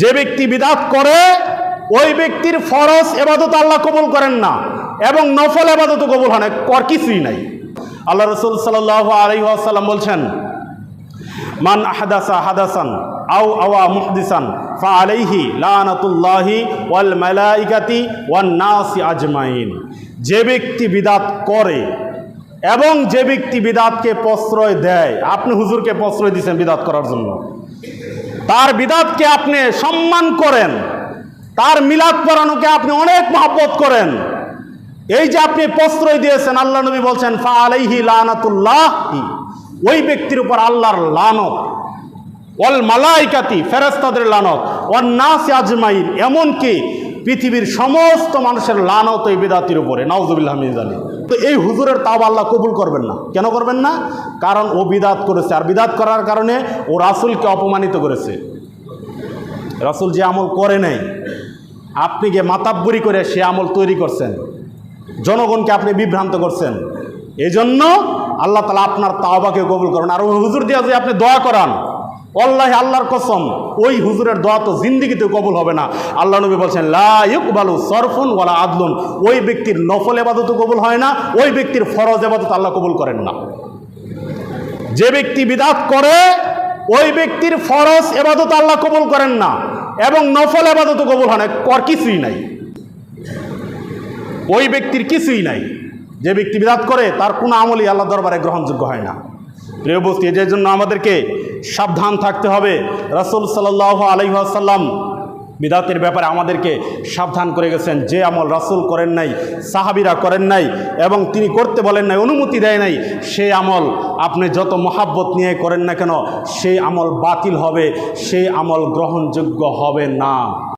যে ব্যক্তি বিদাত করে, ওই ব্যক্তির ফরজ এবাদত আল্লাহ কবুল করেন না এবং নফল এবাদত কবুল হয় না, কর কিছুই নাই। আল্লাহ রসুল সাল্লাহ আলী আসাল্লাম বলছেন, মান আহাদাসা হাদাসান আও আওয়া মুহদিসান ফা আলাইহি লানাতুল্লাহি ওয়াল মালাইকাতি ওয়ান নাসি আজমাইন। যে ব্যক্তি বিদাত করে এবং যে ব্যক্তি বিদাতকে প্রশ্রয় দেয়, আপনি হুজুরকে প্রশ্রয় দিয়েছেন বিদাত করার জন্য। তার বিদাতকে আপনি সম্মান করেন। তার মিলাদ পড়ানোকে আপনি অনেক মহাব্বত করেন। এই যে আপনি প্রশ্রয় দিয়েছেন, আল্লাহ নবী বলছেন, ফা আলাইহি লানাতুল্লাহ ওই ব্যক্তির উপর আল্লাহর লানত। ওয়াল মালাইকাতি ফেরেস্তাদের লানত। ওয়ান নাসি আজমাইন, এমনকি পৃথিবীর সমস্ত মানুষের লানত এই বিদাতির উপরে। নাউজুবিল্লাহ মিজানি তো এই হুজুরের তাও আল্লাহ কবুল করবেন না। কেন করবেন না? কারণ ও বিদাত করেছে। আর বিদাত করার কারণে ও রাসুলকে অপমানিত করেছে। রাসুল যে আমল করে নেই, আপনি গিয়ে মাতাব্বরি করে সে আমল তৈরি করছেন। জনগণকে আপনি বিভ্রান্ত করছেন। এই জন্য আল্লাহ তালা আপনার তাওবাকে কবুল করেন। আর হুজুর দিয়ে যে আপনি দোয়া করান অল্লাহ আল্লাহর কসম, ওই হুজুরের দোয়া তো জিন্দিগিতে কবুল হবে না। আল্লাহ নবী বলছেন লাইক বালু সরফুন ওয়ালা আদলুন। ওই ব্যক্তির নফল এবাদত কবুল হয় না, ওই ব্যক্তির ফরজ এবাদত আল্লাহ কবুল করেন না। যে ব্যক্তি বিদাত করে, ওই ব্যক্তির ফরজ এবাদত আল্লাহ কবুল করেন না এবং নফল এবাদত কবুল হয় না, কর কিছুই নাই। ওই ব্যক্তির কিছুই নাই। যে ব্যক্তি বিদাত করে, তার কোনো আমলই আল্লাহ দরবারে গ্রহণযোগ্য হয় না। প্রিয় বস্তি এর জন্য আমাদেরকে সাবধান থাকতে হবে। রসুল সাল্লাহ আলহাসাল্লাম বিদাতের ব্যাপারে আমাদেরকে সাবধান করে গেছেন। যে আমল রাসুল করেন নাই, সাহাবিরা করেন নাই এবং তিনি করতে বলেন নাই, অনুমতি দেয় নাই, সেই আমল আপনি যত মহাব্বত নিয়ে করেন না কেন, সেই আমল বাতিল হবে, সেই আমল গ্রহণযোগ্য হবে না।